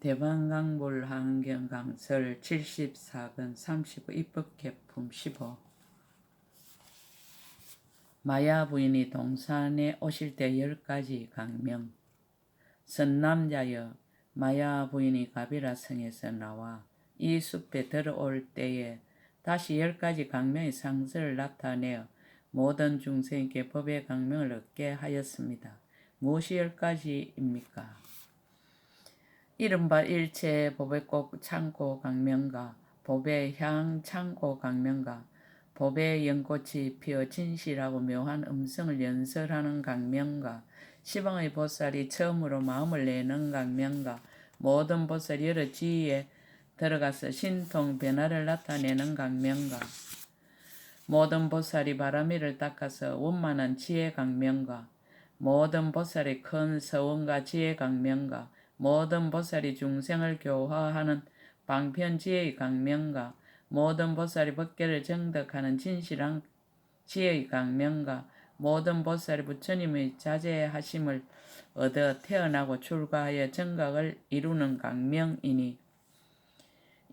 대방강불 한경강설 74근 35 입법 개품 15 마야 부인이 동산에 오실 때 열 가지 강명 선남자여 마야 부인이 가비라 성에서 나와 이 숲에 들어올 때에 다시 열 가지 강명의 상설을 나타내어 모든 중생에게 법의 강명을 얻게 하였습니다. 무엇이 열 가지입니까? 이른바 일체 꼭 창고 강명가, 법의 향 창고 강명가, 법의 연꽃이 피어 진실하고 묘한 음성을 연설하는 강명가, 시방의 보살이 처음으로 마음을 내는 강명가, 모든 보살이 여러 지위에 들어가서 신통 변화를 나타내는 강명가, 모든 보살이 바람이를 닦아서 원만한 지혜 강명가, 모든 보살이 큰 서원과 지혜 강명가, 모든 보살이 중생을 교화하는 방편지혜의 강명가, 모든 보살이 법계를 정덕하는 진실한 지혜의 강명가, 모든 보살이 부처님의 자제하심을 얻어 태어나고 출가하여 정각을 이루는 강명이니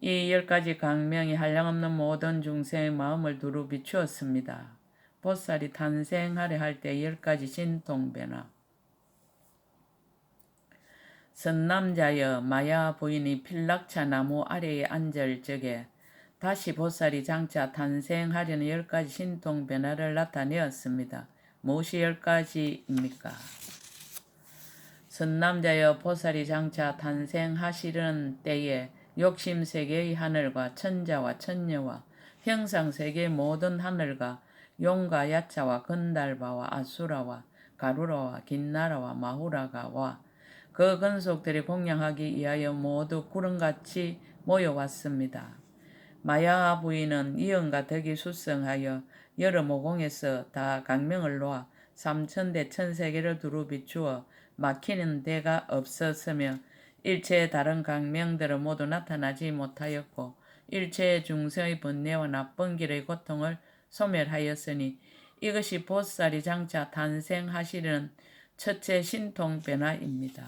이 열 가지 강명이 한량없는 모든 중생의 마음을 두루 비추었습니다. 보살이 탄생하려 할 때 열 가지 신통변화 선남자여 마야 부인이 필락차 나무 아래에 앉을 적에 다시 보살이 장차 탄생하려는 열 가지 신통 변화를 나타내었습니다. 무엇이 열 가지입니까? 선남자여 보살이 장차 탄생하시려는 때에 욕심 세계의 하늘과 천자와 천녀와 형상 세계의 모든 하늘과 용과 야차와 건달바와 아수라와 가루라와 긴나라와 마후라가와 그 근속들이 공양하기 위하여 모두 구름같이 모여왔습니다. 마야 부인은 이언과 덕이 수성하여 여러 모공에서 다 강명을 놓아 삼천대 천세계를 두루 비추어 막히는 데가 없었으며 일체의 다른 강명들은 모두 나타나지 못하였고 일체의 중생의 번뇌와 나쁜 길의 고통을 소멸하였으니 이것이 보살이 장차 탄생하시는 첫째 신통 변화입니다.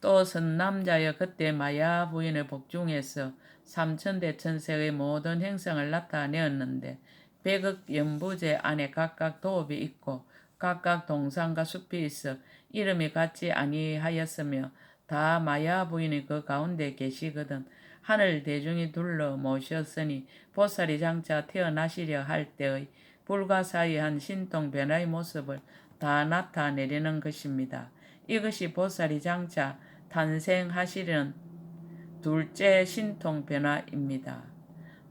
또 선남자여 그때 마야 부인의 복중에서 삼천대 천세의 모든 행성을 나타내었는데 백억 연부제 안에 각각 도읍이 있고 각각 동산과 숲이 있어 이름이 같지 아니하였으며 다 마야 부인이 그 가운데 계시거든 하늘 대중이 둘러 모셨으니 보살이 장차 태어나시려 할 때의 불가사의한 신통 변화의 모습을 다 나타내려는 것입니다. 이것이 보살이 장차 탄생하시려는 둘째 신통 변화입니다.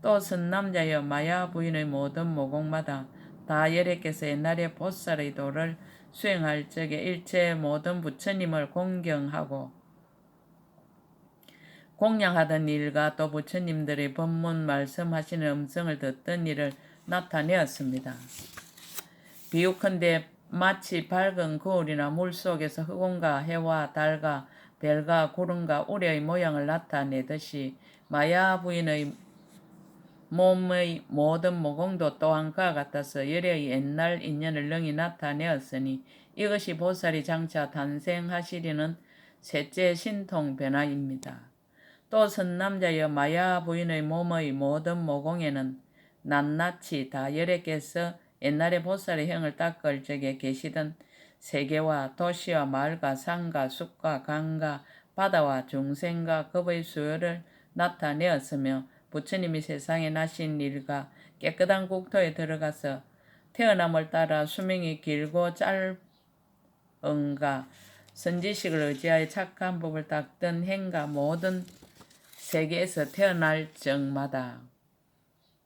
또 선남자여 마야 부인의 모든 모공마다 다 여래께서 옛날에 보살의 도를 수행할 적에 일체 모든 부처님을 공경하고 공양하던 일과 또 부처님들의 법문 말씀하시는 음성을 듣던 일을 나타내었습니다. 비유컨대 마치 밝은 거울이나 물 속에서 흑온과 해와 달과 별과 구름과 우레의 모양을 나타내듯이 마야 부인의 몸의 모든 모공도 또한 그와 같아서 열의 옛날 인연을 능히 나타내었으니 이것이 보살이 장차 탄생하시리는 셋째 신통 변화입니다. 또 선남자여 마야 부인의 몸의 모든 모공에는 낱낱이 다 열애께서 옛날에 보살의 형을 닦을 적에 계시던 세계와 도시와 마을과 산과 숲과 강과 바다와 중생과 급의 수요를 나타내었으며 부처님이 세상에 나신 일과 깨끗한 국토에 들어가서 태어남을 따라 수명이 길고 짧은가 선지식을 의지하여 착한 법을 닦던 행가 모든 세계에서 태어날 적마다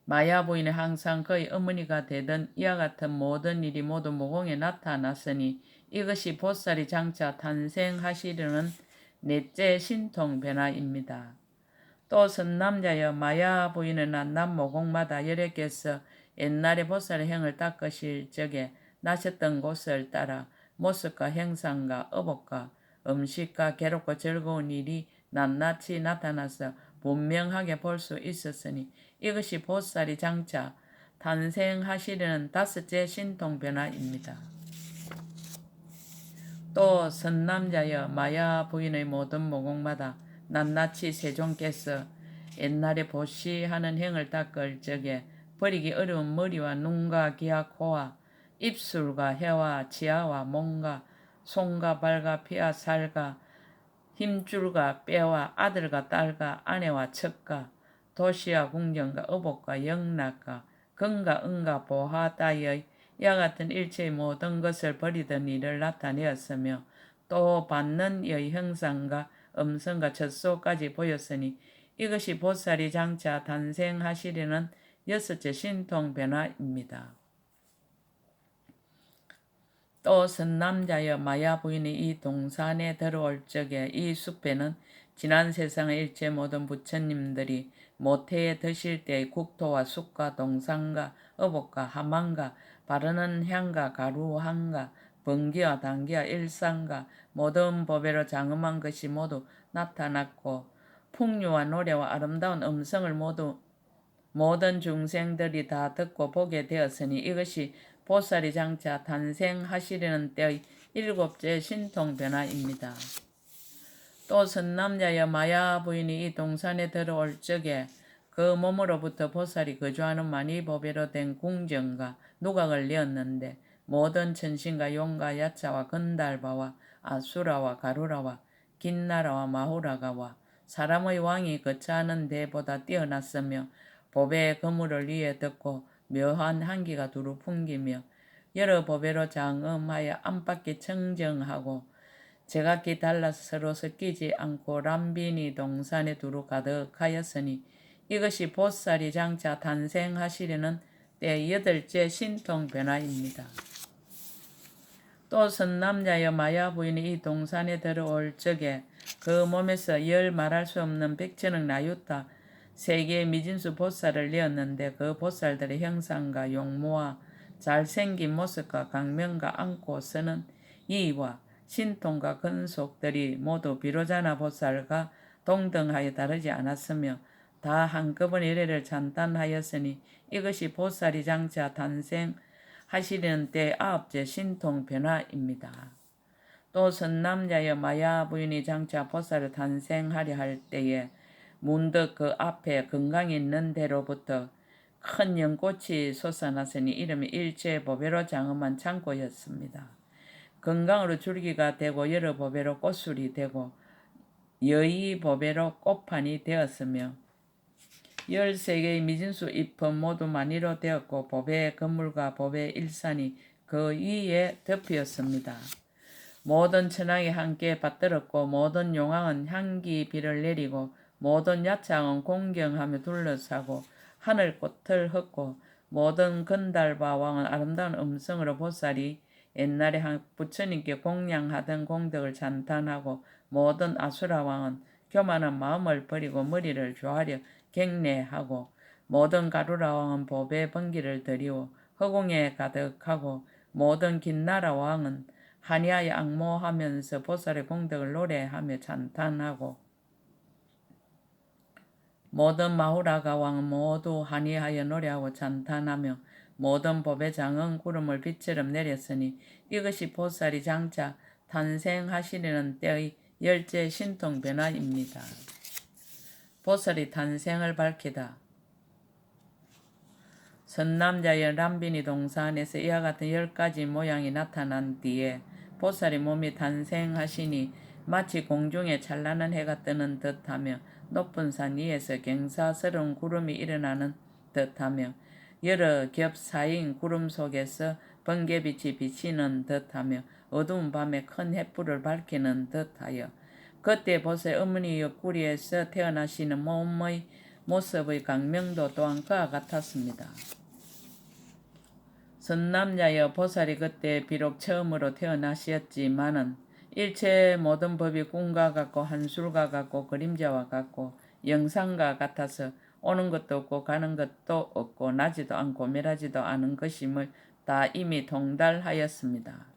마야 부인은 항상 그의 어머니가 되던 이와 같은 모든 일이 모두 모공에 나타났으니 이것이 보살이 장차 탄생하시려는 넷째 신통 변화입니다. 또 선남자여 마야 부인은 난남 모공마다 여력께서 옛날에 보살의 행을 닦으실 적에 나셨던 곳을 따라 모습과 행상과 어복과 음식과 괴롭고 즐거운 일이 낱낱이 나타나서 분명하게 볼 수 있었으니 이것이 보살이 장차 탄생하시려는 다섯째 신통 변화입니다. 또 선남자여 마야 부인의 모든 모공마다 낱낱이 세종께서 옛날에 보시하는 행을 닦을 적에 버리기 어려운 머리와 눈과 귀와 코와 입술과 혀와 치아와 몸과 손과 발과 피와 살과 힘줄과 뼈와 아들과 딸과 아내와 척과 도시와 궁정과 어복과 영락과 건과 은과 보하 따의 이와 같은 일체의 모든 것을 버리던 일을 나타내었으며 또 받는 이의 형상과 음성과 젖소까지 보였으니 이것이 보살이 장차 탄생하시려는 여섯째 신통 변화입니다. 또 선남자여 마야 부인이 이 동산에 들어올 적에 이 숲에는 지난 세상의 일체 모든 부처님들이 모태에 드실 때의 국토와 숲과 동산과 어복과 하만과 바르는 향과 가루향과 번기와 단기와 일상과 모든 법외로 장엄한 것이 모두 나타났고 풍류와 노래와 아름다운 음성을 모두 모든 중생들이 다 듣고 보게 되었으니 이것이 보살이 장차 탄생하시려는 때의 일곱째 신통 변화입니다. 또 선남자여 마야 부인이 이 동산에 들어올 적에 그 몸으로부터 보살이 거주하는 많이 법외로 된 궁정과 누각을 내었는데 모든 천신과 용과 야차와 건달바와 아수라와 가루라와 긴나라와 마후라가와 사람의 왕이 거처하는 데보다 뛰어났으며 법의 그물을 위에 듣고 묘한 향기가 두루 풍기며 여러 법외로 장엄하여 안팎이 청정하고 제각기 달라서 서로 섞이지 않고 람빈이 동산에 두루 가득하였으니 이것이 보살이 장차 탄생하시려는 때 여덟째 신통 변화입니다. 또 선남자여 마야 부인이 이 동산에 들어올 적에 그 몸에서 열 말할 수 없는 백천억 나유타 세계의 미진수 보살을 내었는데 그 보살들의 형상과 용모와 잘생긴 모습과 강명과 안고 서는 이와 신통과 근속들이 모두 비로자나 보살과 동등하여 다르지 않았으며 다 한꺼번에 이래를 찬탄하였으니 이것이 보살이 장차 탄생하시려는 때 아홉째 신통 변화입니다. 또 선남자여 마야 부인이 장차 보살을 탄생하려 할 때에 문득 그 앞에 건강 있는 데로부터 큰 연꽃이 솟아났으니 이름이 일체 보배로 장엄한 창고였습니다. 건강으로 줄기가 되고 여러 보배로 꽃술이 되고 여의 보배로 꽃판이 되었으며 열세 개의 미진수 잎은 모두 만이로 되었고 보배의 건물과 보배의 일산이 그 위에 덮였습니다. 모든 천왕이 함께 받들었고 모든 용왕은 향기 비를 내리고 모든 야창은 공경하며 둘러싸고 하늘꽃을 헛고 모든 건달바 왕은 아름다운 음성으로 보살이 옛날에 부처님께 공양하던 공덕을 찬탄하고 모든 아수라 왕은 교만한 마음을 버리고 머리를 조아려 갱례하고 모든 가루라 왕은 보배 번기를 드리고 허공에 가득하고 모든 긴나라 왕은 한야에 악모하면서 보살의 공덕을 노래하며 찬탄하고 모든 마후라가 왕은 모두 한이하여 노래하고 찬탄하며 모든 법의 장은 구름을 빛처럼 내렸으니 이것이 보살이 장차 탄생하시려는 때의 열째 신통 변화입니다. 보살이 탄생을 밝히다. 선남자의 람빈이 동산에서 이와 같은 열 가지 모양이 나타난 뒤에 보살이 몸이 탄생하시니 마치 공중에 찬란한 해가 뜨는 듯하며 높은 산 위에서 경사스러운 구름이 일어나는 듯하며 여러 겹 사이인 구름 속에서 번개빛이 비치는 듯하며 어두운 밤에 큰 햇불을 밝히는 듯하여 그때 보세 어머니 옆구리에서 태어나시는 몸의 모습의 강명도 또한 그와 같았습니다. 선남자여 보살이 그때 비록 처음으로 태어나셨지만은 일체 모든 법이 꿈과 같고 한술과 같고 그림자와 같고 영상과 같아서 오는 것도 없고 가는 것도 없고 나지도 않고 멸하지도 않은 것임을 다 이미 통달하였습니다.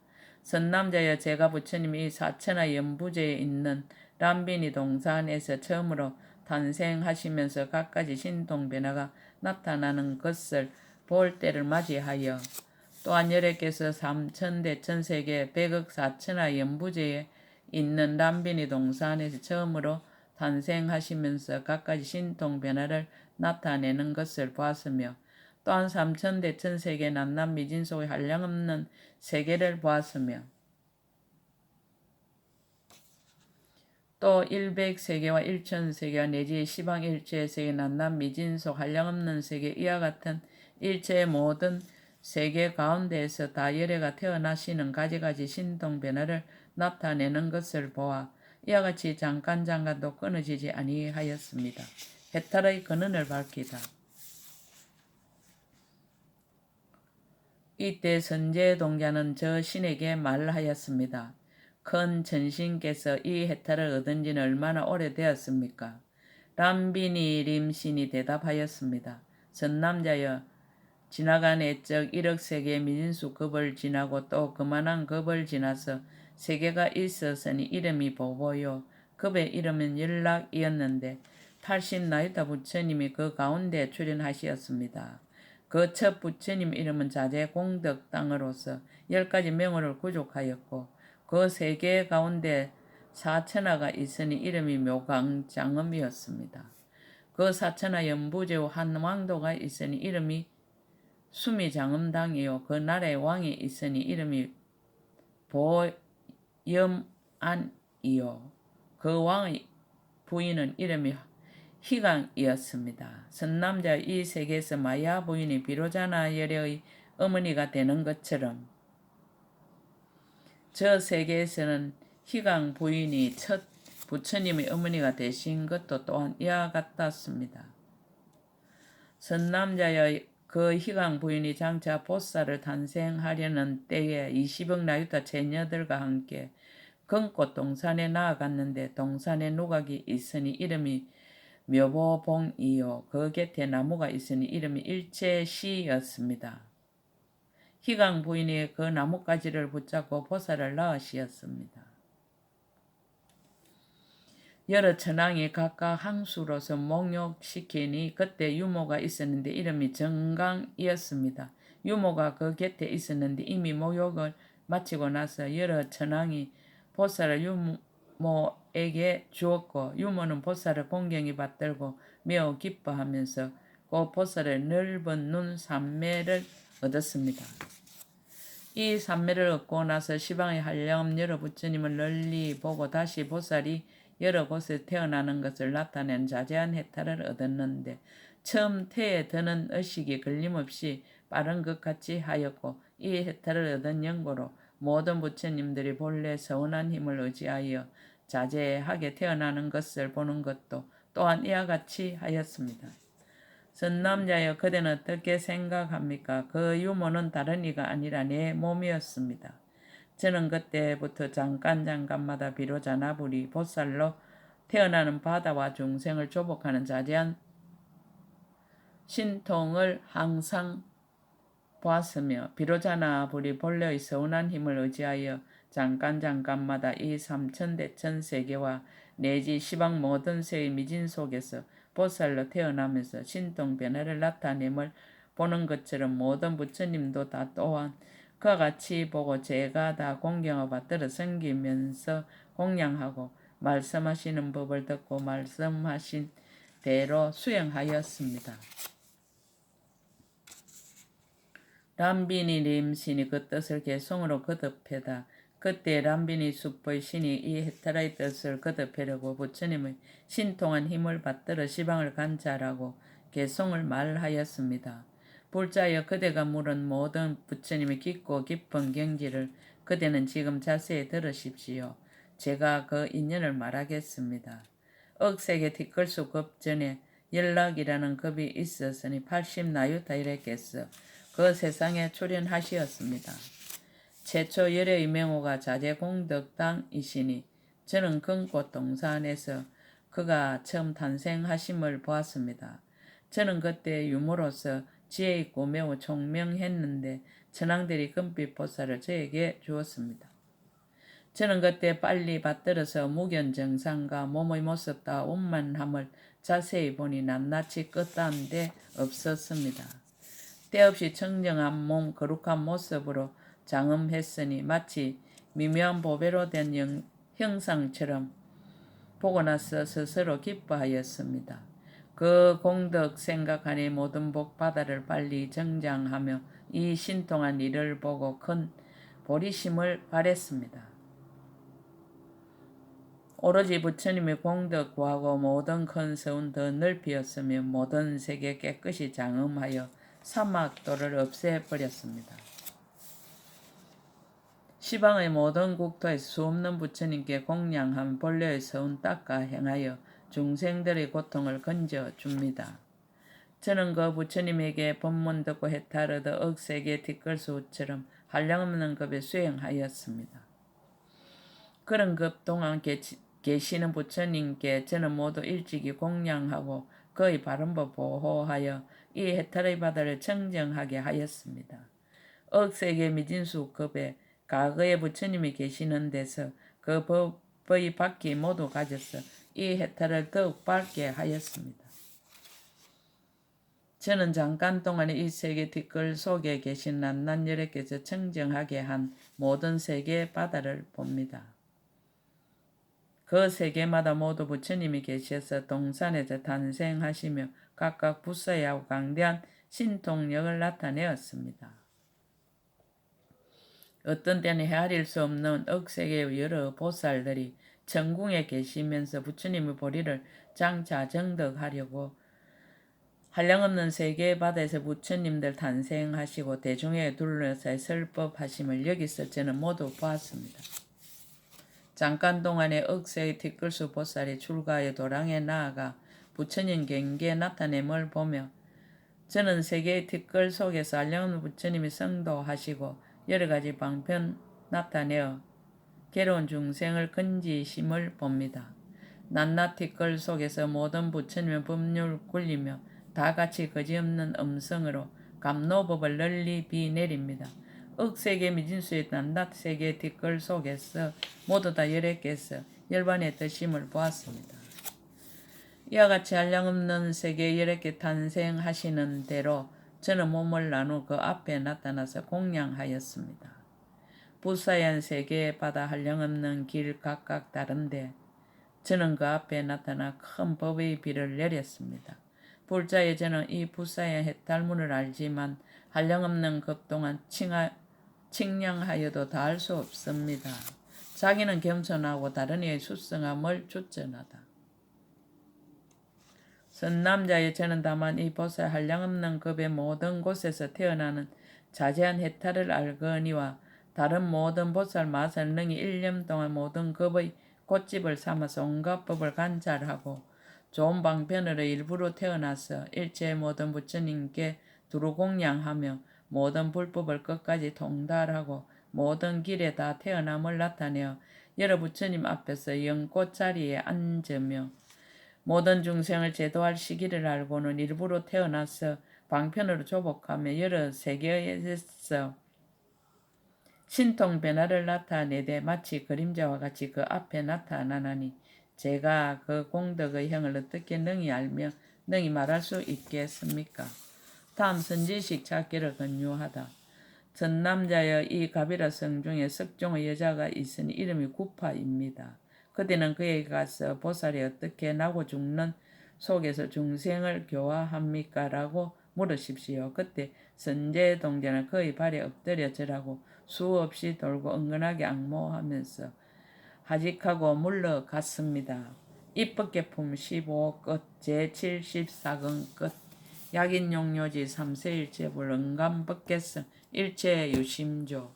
선남자여 제가 부처님이 사천하 연부제에 있는 람비니 동산에서 처음으로 탄생하시면서 갖가지 신동 변화가 나타나는 것을 볼 때를 맞이하여 또한 여래께서 삼천대천 세계 백억 사천하 연부제에 있는 람비니 동산에서 처음으로 탄생하시면서 갖가지 신통 변화를 나타내는 것을 보았으며 또한 삼천대천 세계 남남 미진 속의 한량없는 세계를 보았으며 또 100세계와 1000세계와 내지 시방 일체 세계 남남 미진속 한량없는 세계 이와 같은 일체의 모든 세계 가운데에서 다열애가 태어나시는 가지가지 신동 변화를 나타내는 것을 보아 이와 같이 잠깐 잠깐도 끊어지지 아니하였습니다. 해탈의 근원을 밝히다. 이때 선제 동자는 저 신에게 말하였습니다. 큰 전신께서 이 해탈을 얻은 지는 얼마나 오래되었습니까? 람비니 림신이 대답하였습니다. 전남자여 지나간 애적 1억 세계 미진수 급을 지나고 또 그만한 급을 지나서 세계가 있었으니 이름이 보보요. 급의 이름은 연락이었는데 80 나이다 부처님이 그 가운데 출연하시었습니다. 그 첫 부처님 이름은 자제 공덕 땅으로서 열 가지 명호를 구족하였고 그 세계 가운데 사천하가 있으니 이름이 묘강장음이었습니다. 그 사천하 연부제후 한 왕도가 있으니 이름이 수미장음당이요 그 나라의 왕이 있으니 이름이 보염안이요 그 왕의 부인은 이름이 희강이었습니다. 선남자 이 세계에서 마야 부인이 비로자나 열의 어머니가 되는 것처럼 저 세계에서는 희강 부인이 첫 부처님의 어머니가 되신 것도 또한 이와 같았습니다. 선남자의 그 희강 부인이 장차 보살을 탄생하려는 때에 20억 나유타 제녀들과 함께 금꽃 동산에 나아갔는데 동산에 누각이 있으니 이름이 묘보봉이요 그 곁에 나무가 있으니 이름이 일체시였습니다. 희강 부인이 그 나뭇가지를 붙잡고 보살을 낳으시었습니다. 여러 천왕이 각각 항수로서 목욕시키니 그때 유모가 있었는데 이름이 정강이었습니다. 유모가 그 곁에 있었는데 이미 목욕을 마치고 나서 여러 천왕이 보살을 유모에게 주었고 유모는 보살을 공경히 받들고 매우 기뻐하면서 그 보살의 넓은 눈 삼매를 얻었습니다. 이 삼매를 얻고 나서 시방의 한량 여러 부처님을 널리 보고 다시 보살이 여러 곳에 태어나는 것을 나타낸 자세한 해탈을 얻었는데 처음 태에 드는 의식이 걸림없이 빠른 것 같이 하였고 이 해탈을 얻은 연고로 모든 부처님들이 본래 서운한 힘을 의지하여 자제하게 태어나는 것을 보는 것도 또한 이와 같이 하였습니다. 선남자여 그대는 어떻게 생각합니까? 그 유모는 다른 이가 아니라 내 몸이었습니다. 저는 그때부터 잠깐 잠깐마다 비로자 나불이 보살로 태어나는 바다와 중생을 조복하는 자제한 신통을 항상 보았으며 비로자 나 불이 본래의 서운한 힘을 의지하여 잠깐 잠깐마다 이 삼천대천 세계와 내지 시방 모든 세의 미진 속에서 보살로 태어나면서 신통 변화를 나타냄을 보는 것처럼 모든 부처님도 다 또한 그와 같이 보고 제가 다 공경을 받들어 섬기면서 공양하고 말씀하시는 법을 듣고 말씀하신 대로 수행하였습니다. 람비니 림신이 그 뜻을 개성으로 거듭해다. 그때 람비니 숲의 신이 이 헤타라의 뜻을 거듭하려고 부처님의 신통한 힘을 받들어 시방을 관찰하고 개성을 말하였습니다. 불자여 그대가 물은 모든 부처님의 깊고 깊은 경지를 그대는 지금 자세히 들으십시오. 제가 그 인연을 말하겠습니다. 억세계 티끌수 급 전에 연락이라는 급이 있었으니 80 나유타 이랬겠어. 그 세상에 출연하시었습니다. 최초 열의 명호가 자제공덕당이시니 저는 금꽃 동산에서 그가 처음 탄생하심을 보았습니다. 저는 그때 유모로서 지혜 있고 매우 총명했는데 천황들이 금빛 보살을 저에게 주었습니다. 저는 그때 빨리 받들어서 무견 정상과 몸의 모습과 원만함을 자세히 보니 낱낱이 끝단데 없었습니다. 때없이 청정한 몸 거룩한 모습으로 장엄했으니 마치 미묘한 보배로 된 영- 형상처럼 보고 나서 스스로 기뻐하였습니다. 그 공덕 생각하니 모든 복 바다를 빨리 정장하며 이 신통한 일을 보고 큰 보리심을 발했습니다. 오로지 부처님의 공덕 구하고 모든 큰 서운 더 넓히었으며 모든 세계 깨끗이 장엄하여 사막도를 없애버렸습니다. 시방의 모든 국토에서 수없는 부처님께 공양한 본래의 서운 닦아 행하여 중생들의 고통을 건져 줍니다. 저는 그 부처님에게 법문 듣고 해탈 얻어 억세계 뒷걸수처럼 한량없는 급에 수행하였습니다. 그런 급 동안 계시- 계시는 부처님께 저는 모두 일찍이 공양하고 그의 바른법 보호하여 이 해탈의 바다를 청정하게 하였습니다. 억세계 미진수 급에 과거에 부처님이 계시는 데서 그 법의 바퀴 모두 가져서 이 해탈을 더욱 밝게 하였습니다. 저는 잠깐 동안에 이 세계 뒷글 속에 계신 난난여래께서 청정하게 한 모든 세계 바다를 봅니다. 그 세계마다 모두 부처님이 계셔서 동산에서 탄생하시며 각각 부서야하고 강대한 신통력을 나타내었습니다. 어떤 때는 헤아릴 수 없는 억세계의 여러 보살들이 천궁에 계시면서 부처님의 보리를 장차 정덕하려고 한량없는 세계 바다에서 부처님들 탄생하시고 대중에 둘러싸여 설법하심을 여기서 저는 모두 보았습니다. 잠깐 동안에 억세의 티끌수 보살이 출가의 도랑에 나아가 부처님 경계에 나타냄을 보며 저는 세계의 티끌 속에서 한량없는 부처님이 성도하시고 여러 가지 방편 나타내어 괴로운 중생을 건지심을 봅니다. 낱낱 티끌 속에서 모든 부처님의 법률 굴리며 다 같이 거지없는 음성으로 감노법을 널리 비내립니다. 억세계 미진수의 낱낱 세계 뒷글 속에서 모두 다 열애께서 열반의 뜻임을 보았습니다. 이와 같이 한량없는 세계 열애께 탄생하시는 대로 저는 몸을 나누 그 앞에 나타나서 공양하였습니다. 부사연 세계의 바다 한량없는 길 각각 다른데 저는 그 앞에 나타나 큰 법의 비를 내렸습니다. 불자의 저는 이 부사의 해탈문을 알지만 한량없는 급동안 칭하, 칭량하여도 다 알 수 없습니다. 자기는 겸손하고 다른 이의 수성함을 주전하다. 선남자의 저는 다만 이 보살 한량없는 급의 모든 곳에서 태어나는 자세한 해탈을 알거니와 다른 모든 보살 마살 능히 일 년 동안 모든 급의 꽃집을 삼아서 온갖 법을 관찰하고 좋은 방편으로 일부러 태어나서 일체 모든 부처님께 두루 공양하며 모든 불법을 끝까지 통달하고 모든 길에 다 태어남을 나타내어 여러 부처님 앞에서 영꽃 자리에 앉으며 모든 중생을 제도할 시기를 알고는 일부러 태어나서 방편으로 조복하며 여러 세계에서 신통 변화를 나타내되 마치 그림자와 같이 그 앞에 나타나나니 제가 그 공덕의 형을 어떻게 능히 알며 능히 말할 수 있겠습니까? 다음 선지식 찾기를 권유하다. 전남자여 이 가비라 성 중에 석종의 여자가 있으니 이름이 구파입니다. 그때는 그에게 가서 보살이 어떻게 나고 죽는 속에서 중생을 교화합니까? 라고 물으십시오. 그때 선제 동자는 그의 발에 엎드려 절하고 수없이 돌고 은근하게 악모하면서 하직하고 물러갔습니다. 입법계품 15 끝, 제74권 끝, 약인용료지 3세 일체불, 은감법계성 일체 유심조